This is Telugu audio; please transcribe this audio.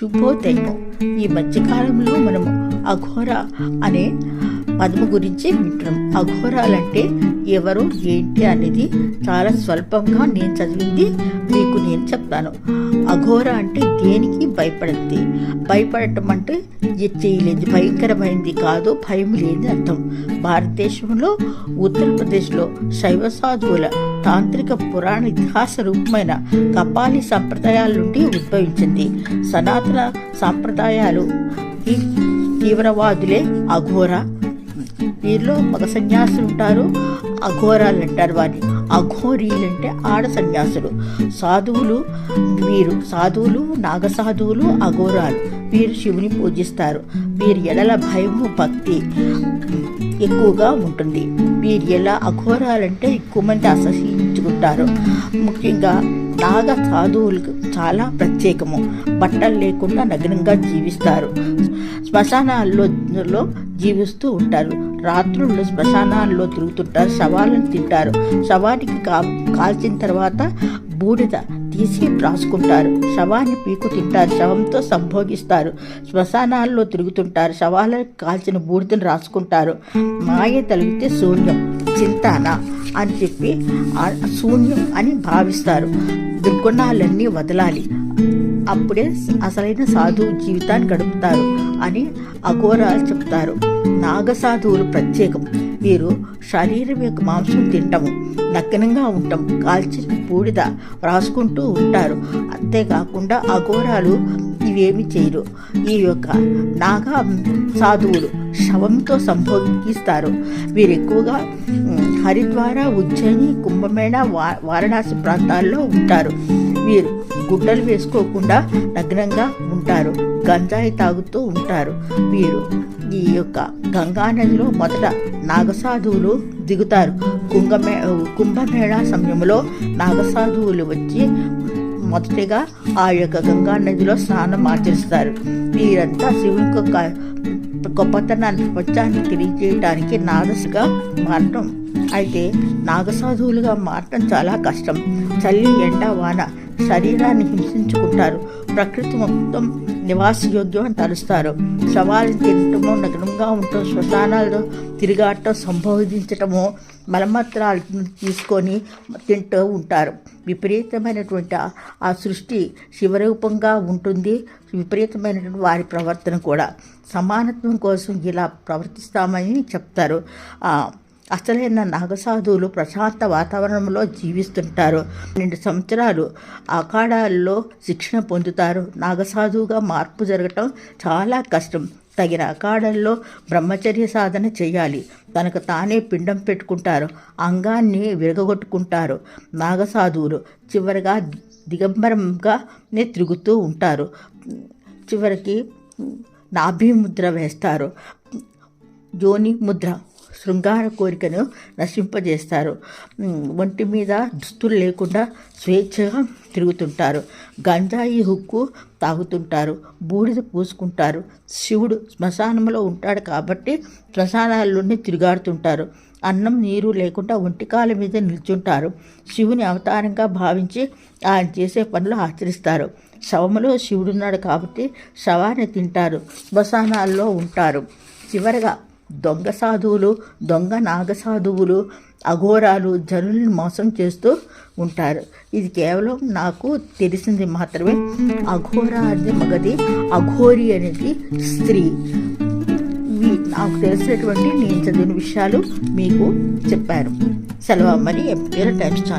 శుభోదయము. ఈ మధ్యకాలంలో మనము అఘోర అనే పద్మ గురించి వింటున్నాం. అఘోరాలంటే ఎవరు ఏంటి అనేది చాలా స్వల్పంగా నేను చదివింది మీకు నేను చెప్తాను. అఘోర అంటే దేనికి భయపడద్ది? భయపడటం అంటే ఇది చేయలేదు భయంకరమైనది కాదు భయం లేని అర్థం. భారతదేశంలో ఉత్తరప్రదేశ్లో శైవ సాధువుల తాంత్రిక పురాణ ఇతిహాస రూపమైన కపాలి సంప్రదాయాల నుండి ఉద్భవించింది. సనాతన సాంప్రదాయాలు ఈ తీవ్రవాదులే అఘోర. వీరిలో మగ సన్యాసులు ఉంటారు. అఘోరాలు అంటారు వారిని. అఘోరీలు అంటే ఆడ సన్యాసులు. సాధువులు వీరు సాధువులు నాగ సాధువులు అఘోరాలు. వీరు శివుని పూజిస్తారు. వీరి ఎడల భయము భక్తి ఎక్కువగా ఉంటుంది. వీరు ఎలా అఘోరాలంటే ఎక్కువ మంది అసహించుకుంటారు. ముఖ్యంగా నాగ సాధువులకు చాలా ప్రత్యేకము. బట్టలు లేకుండా నగ్నంగా జీవిస్తారు. శ్మశానాల్లో జీవిస్తూ ఉంటారు. రాత్రుళ్ళు శ్మశానాల్లో తిరుగుతుంటారు శవాలను తింటారు. శవానికి కా కాల్చిన తర్వాత బూడిద తీసి రాసుకుంటారు. శవాన్ని పీకు తింటారు శవంతో సంభోగిస్తారు. శ్మశానాల్లో తిరుగుతుంటారు శవాలకు కాల్చిన బూడిదను రాసుకుంటారు. మాయ తలిగితే శూన్యం చింతాన అని చెప్పి శూన్యం అని భావిస్తారు. దుర్గుణాలన్నీ వదలాలి. అప్పుడే అసలైన సాధువు జీవితాన్ని గడుపుతారు అని అఘోరాలు చెప్తారు. నాగసాధువులు ప్రత్యేకం. వీరు శరీరం యొక్క మాంసం తింటము. నగ్నంగా ఉంటాం. కాల్చి బూడిద రాసుకుంటూ ఉంటారు. అంతేకాకుండా అఘోరాలు ఇవేమి చేయరు. ఈ యొక్క నాగా సాధువులు శవంతో సంభోగిస్తారు. వీరు ఎక్కువగా హరిద్వార ఉజ్జయిని కుంభమేళ వా వారణాసి ప్రాంతాల్లో ఉంటారు. వీరు గుడ్డలు వేసుకోకుండా నగ్నంగా ఉంటారు. గంజాయి తాగుతూ ఉంటారు. వీరు ఈ యొక్క గంగా నదిలో మొదట నాగసాధువులు దిగుతారు. కుంభమే కుంభమేళా సమయంలో నాగసాధువులు వచ్చి మొదటిగా ఆ యొక్క గంగా నదిలో స్నానం ఆచరిస్తారు. వీరంతా శివుని యొక్క గొప్పతనాన్ని స్వచ్ఛాన్ని తెలియజేయడానికి నాగసుగా మారటం. అయితే నాగసాధువులుగా మారటం చాలా కష్టం. చల్లి ఎండ వాన శరీరాన్ని హింసించుకుంటారు. ప్రకృతి మొత్తం నివాసయోగ్యం అని తలుస్తారు. శవాలను తినటము నగ్నంగా ఉండటం శ్మశానాల్లో తిరిగాడటం సంబోధించటము మలమత్రాలను తీసుకొని తింటూ ఉంటారు. విపరీతమైనటువంటి ఆ సృష్టి శివరూపంగా ఉంటుంది. విపరీతమైనటువంటి వారి ప్రవర్తన కూడా. సమానత్వం కోసం ఇలా ప్రవర్తిస్తామని చెప్తారు. అసలైన నాగసాధువులు ప్రశాంత వాతావరణంలో జీవిస్తుంటారు. రెండు సంవత్సరాలు అఖాడాల్లో శిక్షణ పొందుతారు. నాగసాధువుగా మార్పు జరగటం చాలా కష్టం. తగిన అఖాడల్లో బ్రహ్మచర్య సాధన చేయాలి. తనకు తానే పిండం పెట్టుకుంటారు. అంగాన్ని విరగొట్టుకుంటారు నాగసాధువులు చివరిగా దిగంబరంగానే తిరుగుతూ ఉంటారు. చివరికి నాభిముద్ర వేస్తారు. జోని ముద్ర శృంగార కోరికను నశింపజేస్తారు. ఒంటి మీద దుస్తులు లేకుండా స్వేచ్ఛగా తిరుగుతుంటారు. గంజాయి హుక్కు తాగుతుంటారు. బూడిద పూసుకుంటారు. శివుడు శ్మశానంలో ఉంటాడు కాబట్టి శ్మశానాల్లోనే తిరుగాడుతుంటారు. అన్నం నీరు లేకుండా ఒంటికాల మీద నిల్చుంటారు. శివుని అవతారంగా భావించి ఆయన చేసే పనులు ఆచరిస్తారు. శవములో శివుడున్నాడు కాబట్టి శవాన్ని తింటారు. శ్మశానాల్లో ఉంటారు. చివరగా దొంగ సాధువులు దొంగ నాగ సాధువులు అఘోరాలు జనులను మోసం చేస్తూ ఉంటారు. ఇది కేవలం నాకు తెలిసింది మాత్రమే. అఘోర అనేది మగది అఘోరి అనేది స్త్రీ. నాకు తెలిసినటువంటి నేను చదివిన విషయాలు మీకు చెప్పాను సెలవు అమ్మని ఎంపీల టైమ్స్ ఛానల్